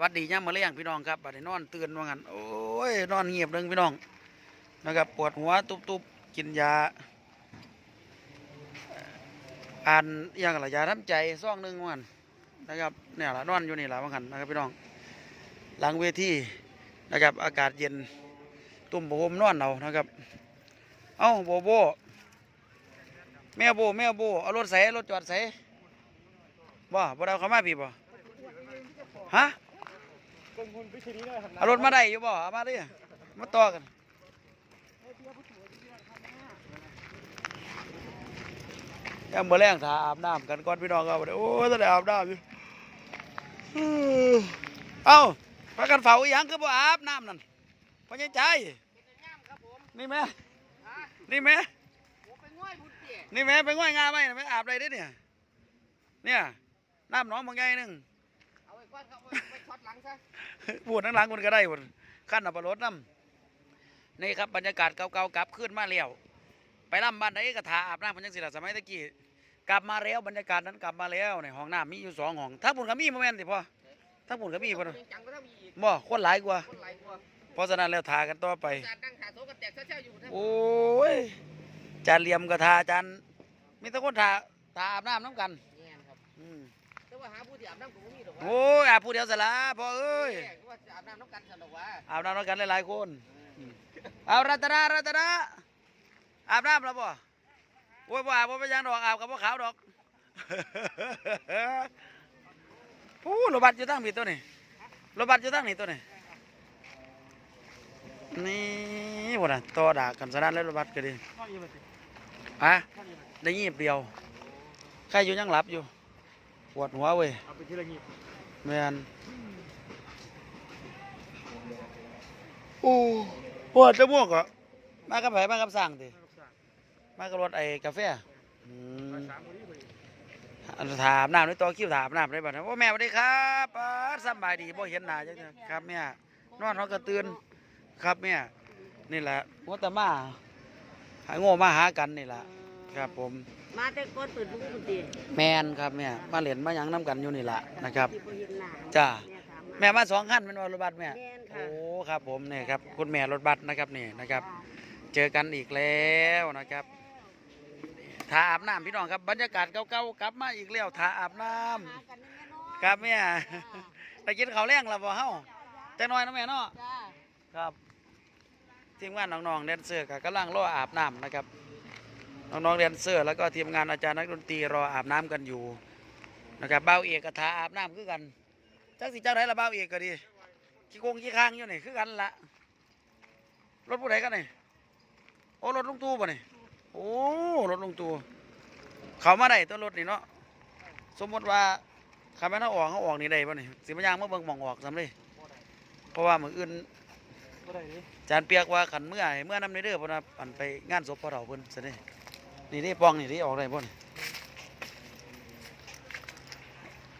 วัดดีย่ามาเลี้ยงพี่น้องครับบัดนี้นอนตื่นว่างั้นโอ้ยนอนเงียบเดึงพี่น้องนะครับปวดหัวตุบๆกินยาอ่านหย่างละยาทำใจซ่องหนึ่งว่างั้นนะครับเนี่ยละนอนอยู่นี่ละว่างั้นนะครับพี่น้อง หลังเวทีนะครับ อากาศเย็นตุ่มโบมนอนเอานะครับ เอ้าโบโบแม่โบแม่โบเอารถใส่รถจอดใส่บ่บ่ได้เอาเข้ามาพี่บ่ฮะ เอารถมาได้อยู่บ่เอามาดิมาต่อกัน ยังมาแรงถาอาบน้ำกันก่อนพี่น้องเอาเลยโอ้ยต้องได้อาบน้ำอยู่เอ้าพากันเฝ้าอีหยังคือบ่อาบน้ำนั่นพญใจ นี่แม่นี่แม่นี่แม่ไปง่อยงาไหมไม่อาบอะไรได้เนี่ย เนี่ย น้ำหนองบางไงนึง ก่อนครับเอาไว้ช็อตหลังซะปวดทั้งหลังมันก็ได้ปวดขั้นอับปรดน้ำนี่ครับบรรยากาศเก่าๆกลับขึ้นมาแล้วไปล่ำบ้านไหนก็ทาอาบน้ำพันยังสิละสมัยตะกี้กลับมาแล้วบรรยากาศนั้นกลับมาแล้วในห้องน้ำมีอยู่สองห้องถ้าปุ่นก็มีโมเมนต์สิพ่อถ้าปุ่นก็มีพ่อจังก็ต้องมีอีกบ่คนหลายกว่าคนหลกว่าเพราะฉะนั้นแล้วทากันต่อไปโอ้ยจานเหลี่ยมกับทาจานมีแต่คนทาทาอาบน้ำน้ำกัน แง่นครับ อืม แต่ว่า หาผู้ที่อาบน้ำก็บ่มีดอกว่าโอ้ยอาบผู้เดียวสละพ่อเอ้ยแง่ก็ว่าจะอาบน้ำน้ำกันสนุกว่าอาบน้ำน้ำกันหลายๆคน เอารัตนารัตนาอาบน้ำแล้วป่โอ้ยบ่อาบบ่ไปนหยังดอกอาบกับบ่ขาวดอก ผู้รถบัสอยู่ตั้งผิดตัวนี่รถบัสอยู่ตั้งนี่ตัวนี่นี่บ่น่ะต่อดากกันสนั่นเลยรถบัสก็ดีฮะได้ยีบเดียว ใครอยู่ยังหลับอยู่ป วดหัวเว้ยเอาไปทีละงีบแมนโอ้ปวดจะม่วงก็มากับไผมากับสั่งติไม่ต้องสั่งมากับรถไอ้กาแฟอืมมาสามคนนี้ไปอันถามน้ำในตัวคิวถามน้ำได้บ่นะว่าแม่สวัสดีครับป้าดสำบายดีบ่เห็นหน้าจังเลยครับแม่นอนเขาก็ตื่นครับแม่นี่แหละว่าแต่มาหาโง่มาหากันนี่แหละ ครับผม มาแต่ก้นตื่นทุกคนดีแมนครับแม่มาเล่นมาหยังน้ำกันอยู่นี่แหละนะครับ ที่บ่เห็นหน้าจ้าแม่ถามแม่มาสองขั้นเป็นวันรถบัสแม่แม่นโอ้ค่ะครับผมเนี่ยครับคุณแม่รถบัสนะครับนี่นะครับ เจอกันอีกแล้วนะครับทาอาบน้ำพี่น้องครับบรรยากาศเก่าๆกลับมาอีกแล้วทาอาบน้หากันนี่แม่เนาะำครับแม่ไปกินข้าวแรงแล้วบ่เฮาจังน้อยเนาะแม่เนาะ จ้าครับทีมงานน้องๆแดนเซอร์ก็กำลังรออาบน้ำนะครับ น้องๆแดนเซอร์ แล้วก็ทีมงานอาจารย์นักดนตรีรออาบน้ำกันอยู่นะครับเบ้าเอกกับทาอาบน้ำคือกันจักสิเจ้าไหนละเบ้าเอกก็ดีขี้โกงขี้ค้างอยู่นี่คือกันละรถผู้ใดกันนี่โอ้รถลุงตู่ป่ะนี่โอ้รถลุงตู่เขามาได้ตัวรถนี่เนาะสมมติว่าขับแม่นเขาออกเขาออกนี่ได้ป่ะนี่สิมายางมาเบิ่งหมองออกสำเลยเพราะว่ามืออื่นก็ได้ดิจานเปียกว่าขันเมื่อให้เมื่อนำในเด้อเพราะว่าอันไปงานศพพ่อเราเพิ่นซะ นี่นี่ปองนี่ที่ออกได้บ่นี่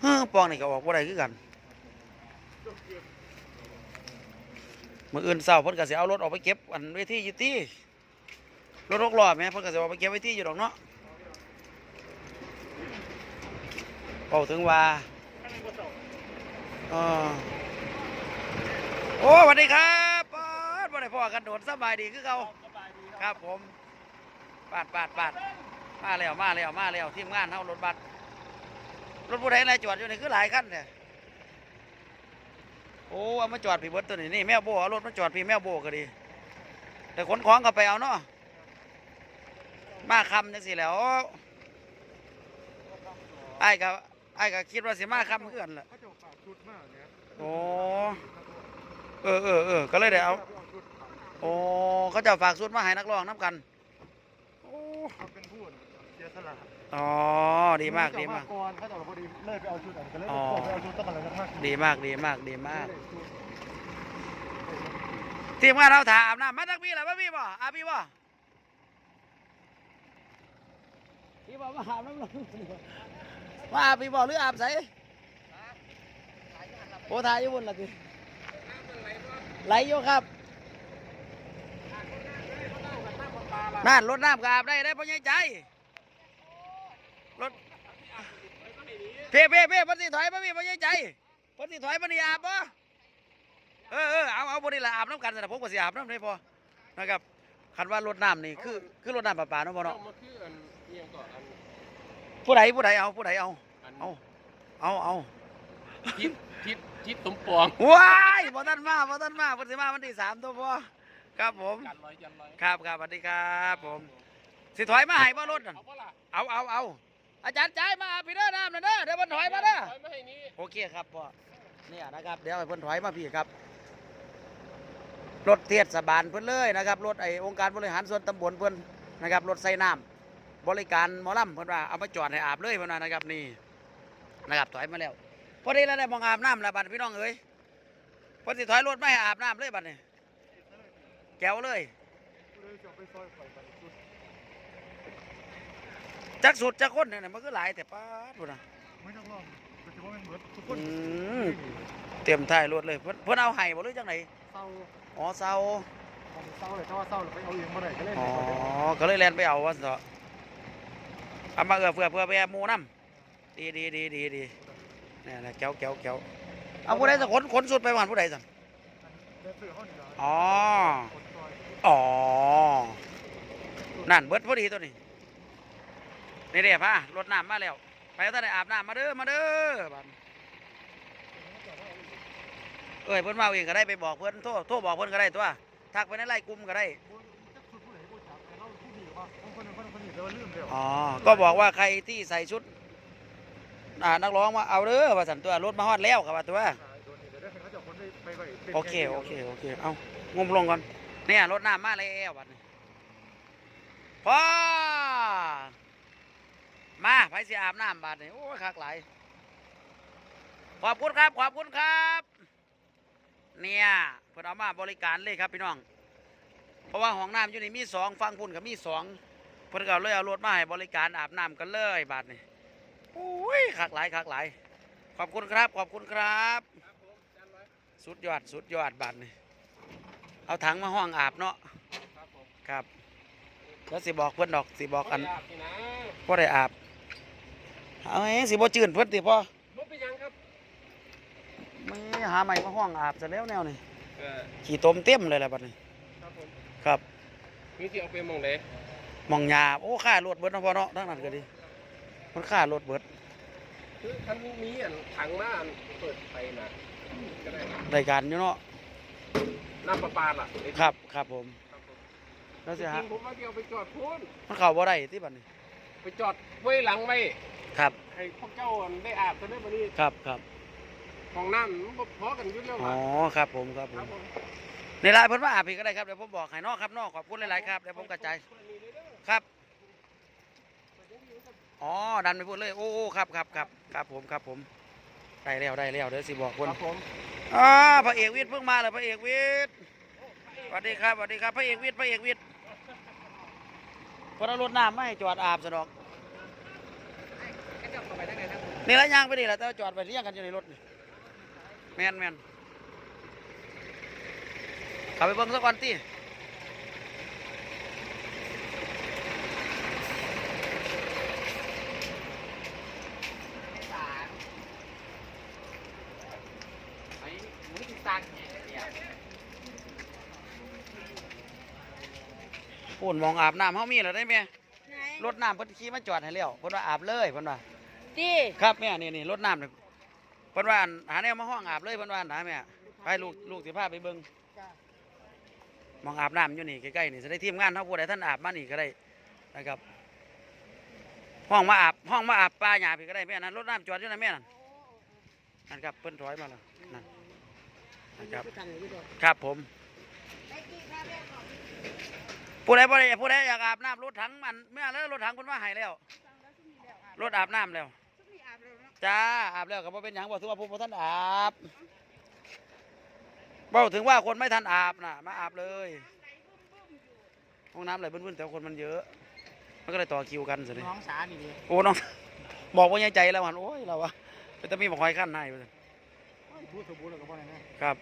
เฮ้ปองนี่ก็ออกบ่ได้คือกันมืออื่นเช้าเพิ่นก็สิเอารถออกไปเก็บอันเวทีอยู่ติรถหกล้อแม่เพิ่นก็สิเอาไปเก็บไว้ที่อยู่ดอกเนาะเว้าถึงว่าโอ้สวัสดีครับบ่ได้พ่อกันโดดสบายดีคือเขาครับผม ปาดปาดปาดมาแล้วมาแล้วมาแล้วทีมงานเฮารถบัสรถผู้ใดอะไรจอดอยู่นี่คือหลายคันเนี่ยโอ้เอามาจอดพี่เบิดตัวนี้นี่แม่โบเอารถมาจอดพี่แม่โบก็ดี แต่ขนของก็ไปเอาเนาะมาคำจังสิแล้วไอ้ายก็ไอ้ายก็คิดว่าสิมาคำเพื่อนล่ะโอ้เออเออเออก็เลยได้เอาโอ้เขาจะฝากสุดมาให้นักร้องน้ำกัน เขาเป็นผู้เสียสละอ๋อ ดีมาก ดีมาก ก่อนเขาจะพอดีเลิกไปเอาชุดอันก็เลยอ๋อไปเอาชุดต้องกันเลยสักพักดีมาก ดีมาก ดีมาก ทีมงานเราถามนะมาจากพี่แหละมาพี่บ่อาพี่บ่พี่บ่มาหาน้ำลงมาอาพี่บ่หรืออาบใสโอ้ทายอยู่บนละทีไหลอยู่ครับ นั่นรถน้ำก็อาบได้ได้พ่อใหญ่ใจรถเพ่เพ่เพ่พันสิถอยมาพี่พ่อใหญ่ใจพิ่นสิถอยมานี่อาบบ่เออเออเอาเอาบ่นี่ล่ะอาบน้ำกันนะผมก็สิอาบน้ำได้พอนะครับคันว่ารถน้ำนี่คือคือรถน้ำประปาเนาะพ่อเนาะเนาผู้ใดผู้ใดเอาผู้ใดเอาเอาเอาเอาทิศทิศทิศสมปองว้ายบ่ทันมาบ่ทันมาพิ่นสิมาวันที่สามตัวพ่อ ครับผมกันร้อยยันร้อยครับครับสวัสดีครับผม สิถอยมาให้บ่รถนั่นเอาปะล่ะเอาเอาเอาอาจารย์ใจายมาพี่เด้อน้ำนั่นเด้อเดี๋ยวเพิ่นถอยมาเด้อ ถอยมาให้นี้โอเคครับพ่อเนี่ยนะครับ เดี๋ยวให้เพิ่นถอยมาพี่ครับ รถเทศบาลเพิ่นเลยนะครับ รถไอ้องค์การบริหารส่วนตำบลเพิ่นนะครับ รถใส่น้ำบริการหมอลำเพิ่นว่าเอามาจอดให้อาบเลยเพิ่นว่านะครับนี่นะครับถอยมาแล้วพอดีแล้วได้มองอาบน้ำแล้วบัดพี่น้องเอ้ยเพอสิถอยรถไม่ให้อาบน้ำเลยบัดนี้ แก้วเลยผู้ใดจะเอาไปซอยข่อยกันชุดจักสุดจักคนเนี่ยมันก็หลายแต่ป้าดพุ่นน่ะไม่ต้องรองก็จะว่ามันเหมือนทุกคอืนมเต็มท้ายรถเลย เพิ่นเพิ่นเอาให้บ่หรือจังไดเศร้าอ๋อเซาตอนเศร้าเลยถ้าว่าเศร้าเราไปเอาเองมาได้ก็เล่นอ๋อไปก่อนก็เลยแลนไปเอาว่าสิเถอะเอามาเอือเพื่อเพื่อไปหมูน้ำดีดีดีดีดีนี่แหละแก้วแก้วแก้วเอาผู้ใดสักคนขนสุดไปวันผู้ใดสั่งเดินซื้อเขานี่นะอ๋ อ๋อ นั่นเบิดพอดีตัวนี้ นี่เด้พ่ารถน้ำมาแล้ว ไปท่านได้อาบน้ำมาเด้อ มาเด้อบัดเอ้ยเพิ่อนมาเองก็ได้ไปบอกเพิ่อนโทรโทรบอกเพิ่อนก็ได้ตัว ทักไปในไลน์กลุ่มก็ได้ อ๋อ ก็บอกว่าใครที่ใส่ชุดนักร้องมาเอาเด้อว่าสันตัวรถมาฮอดแล้วครับว่าตัวโดนนี่เดี๋ยวได้เขาจะคนได้ไปไปป็นโอเค โอเค โอเค เอางมลงก่อน เนี่ยรถน้ำมาแล้วบัดนี้พ่อมาไปสิอาบน้ำบัดนี้โอ้คักหลขอบคุณครับขอบคุณครับ เนี่ยเพิ่นเอามาบริการเลยครับพี่น้อง เพราะว่าห้องน้ำอยู่นี่มีสองฟังพุ่นกับมีสองเพิ่นก็เลยเอารถมาให้บริการอาบน้ำกันเลยบัดนี้โอ้ยคักไหลายคักหลขอบคุณครับขอบคุณครับ สุดยอดสุดยอดบัดนี่ เอาถังมาห้องอาบเนาะครับผมครับแล้วสิบอกเพื่อนดอกสิบอกอันอาบสินะพ่อได้อาบเอาไงสิบ่จืนเพื่อนติพ่อบ่เป็นหยังครับไม่หาใหม่มาห้องอาบซะแล้วแนวนี่เออขี่ต้มเต็มเลยแหละบัดนี้ครับผมครับมีที่เอาไปหมองไหนหมองยาโอ้ค่ารถเบิดเนาะพ่อเนาะทั้งนั้นก็ดีมันค่ารถเบิดคือคันมีอันถังมาอันเปิดไปนะก็ได้รายการอยู่เนาะ น้ำประปาล่ะครับครับผมครับผมแล้วจสิริฮะงๆผมว่าที่เอาไปจอดพูนมันเข้าบ่ได้ที่บัดนี้ไปจอดไว้หลังไว้ครับให้พวกเจ้าได้อาบกันได้บ่นี้ครับครับของน้ำมันบ่พอกันอยู่แล้วอ๋อล่ะครับผมครับผครัมบผมในไลน์เพิ่นมาอาบอีกก็ได้ครับเดี๋ยวผมบอกให้เนอกครับเนอกขอบคุณหลายๆครับเดี๋ยวผมกระจายครับอ๋อดันไปพูดเลยโอ้โอ้ครับครับครับครับผมครับผม ได้แล้วได้แล้วเดี๋ยวสิบอกคนครับผมอ่าพระเอกวิทย์เพิ่งมาเลยพระเอกวิทย์สวัสดีครับสวัสดีครับพระเอกวิทย์พระเอกวิทย์เพอเรารถน้ำไม่ให้จอดอาบสะดอกให้เจ้าเข้าไปได้ไงครับนี่ละย่างไปนี่แหละแต่ว่าจอดไปเรียงกันอยู่ในรถนี่แมนแมนขับไปเบิ่งสักวันตี หมูที่ตังเนี่ยเดียวพูนมองอาบน้ำเฮามีแล้วได้ไหมไหนรถน้ำเพิ่นขี่มาจอดให้แล้วเพิ่นว่าอาบเลยเพิ่นว่าตีครับแม่นี่นี่รถน้ำนี่เพิ่นว่าอั่นหาแนวมาห้องอาบเลยเพิ่นว่าหาแม่ไปลูกลูกสิพาไปเบิ่งจ้ะมองอาบน้ำอยู่นี่ใกล้ๆนี่จะได้ทีมงานเฮาผู้ใดท่านอาบมานี่ก็ได้นะครับ ห้องมาอาบห้องมาอาบปลาหญ้าพี่ก็ได้แม่นั่นรถน้ำจอดอยู่นั่นแม่นั่นนั่นครับเพิ่นถอยมาแล้วนั่น นะครับทางนี้ด้วยครับผม ผู้ใดผู้ใดผู้ใดอยากอาบน้ำรถถังมันเมื่อแล้วรถถังคนว่าใหายแล้ว รถอาบน้ำแล้ว จ้าอาบแล้วก็บ่เป็นหยังบ่ถือว่าผู้บ่ท่านอาบเบ้าถึงว่าคนไม่ทันอาบน่ะ มาอาบเลย ห้องน้ำไหลบึ้นๆแต่ว่าคนมันเยอะ มันก็เลยต่อคิวกันสิน้องสานี่ดิโอ้น้องบอกว่ายังใจแล้วมันโอ้ยเราวะเป็นตะมีบอกคอยขั้นให้ไปเลย พูดสมบูรณ์แล้วก็บ่ได้นะครับ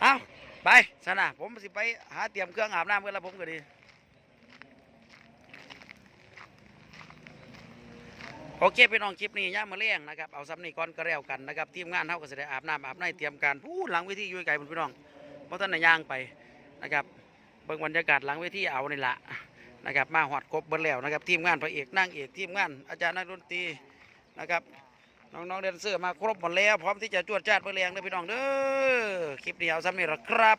เอาไปสนะผมสิไปหาเตรียมเครื่องอาบน้ำกันแล้วผมก็ดี โอเคพี่น้องคลิปนี้ย่ามาเลี้ยงนะครับเอาซ้ำนี่ก่อนก็แล้วกันนะครับทีมงานเฮาก็สิได้อาบน้ำอาบในเตรียมการพูดหลังเวทีอยู่ไกลพุ่นพี่น้องบ่ทันได้ย่างไปนะครับเบิ่งบรรยากาศหลังเวทีเอานี่ละนะครับมาฮอดครบเบิดแล้วนะครับทีมงานพระเอกนางเอกทีมงานอาจารย์นักดนตรีนะครับ น้องๆเดนเซอร์มาครบหมดแล้ว พร้อมที่จะจวดจ้าดเบอร์แรงเด้อพี่น้องเด้อคลิปนี้เอาซ้ำนี่ละครับ